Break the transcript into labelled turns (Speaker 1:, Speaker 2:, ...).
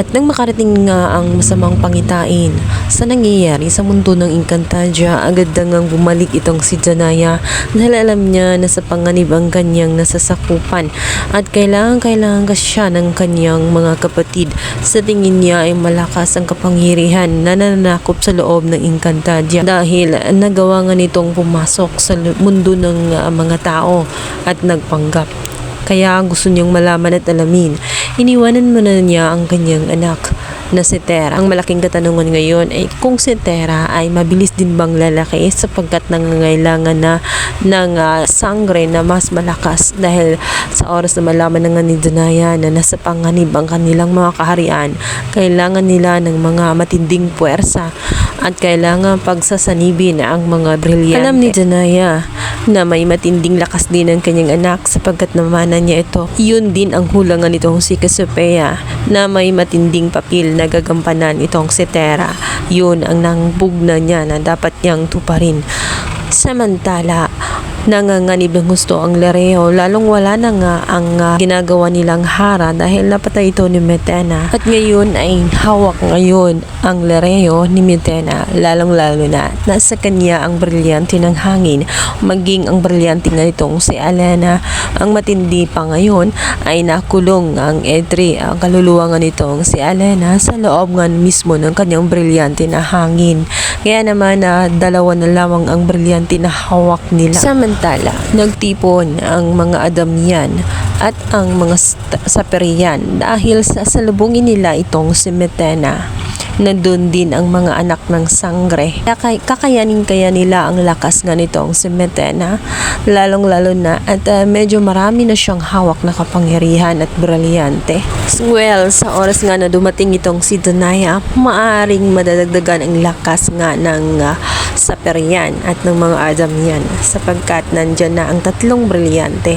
Speaker 1: At nang makarating nga ang masamang pangitain sa nangyayari sa mundo ng Encantadia, agad na ngang bumalik itong si Janaya dahil alam niya na sa panganib ang kanyang nasasakupan at kailangan kailangan ka siya ng kanyang mga kapatid. Sa tingin niya ay malakas ang kapangyarihan na nananakop sa loob ng Encantadia dahil nagawa nga nitong pumasok sa mundo ng uh, mga tao at nagpanggap. Kaya gusto niyang malaman at alamin. Iniwanan mo na niya ang kanyang anak na si Tera. Ang malaking katanungan ngayon ay kung si Tera ay mabilis din bang lalaki sapagkat nangangailangan na ng ah, sangre na mas malakas dahil sa oras na malaman nga ni Danaya na nasa panganib ang kanilang mga kaharian, kailangan nila ng mga matinding puwersa at kailangan pagsasanibin ang mga brilyante. Alam ni Danaya na may matinding lakas din ang kanyang anak sapagkat namanan niya ito. Yun din ang hulangan nitong si Cassiopeia na may matinding papil na gagampanan itong si Tera. Yun ang nangbugna niya na dapat niyang tuparin. Samantala, nanganganib ng gusto ang Lereo lalong wala na nga ang ah, ginagawa nilang hara dahil napatay ito ni Metena. At ngayon ay hawak ngayon ang Lereo ni Metena lalong lalo na nasa kanya ang brilyante ng hangin. Maging ang brilyante nga nitong si Alena. Ang matindi pa ngayon ay nakulong ang Edri ang kaluluwa nga nitong si Alena sa loob nga mismo ng kanyang brilyante na hangin. Kaya naman na dalawa na lamang ang brilyante na hawak nila. Samantala, nagtipon ang mga Adamian at ang mga Saperian dahil sa salubungin nila itong si Metena. Nandun din ang mga anak ng sangre. Kaya kakayanin kaya nila ang lakas nga nitong si Metena, lalong-lalo na at uh, medyo marami na siyang hawak na kapangyarihan at brilyante. Well, sa oras nga na dumating itong si Danaya, maaring madadagdagan ang lakas nga ng uh, Saperian at ng mga Adamian sapagkat nandyan na ang tatlong brilyante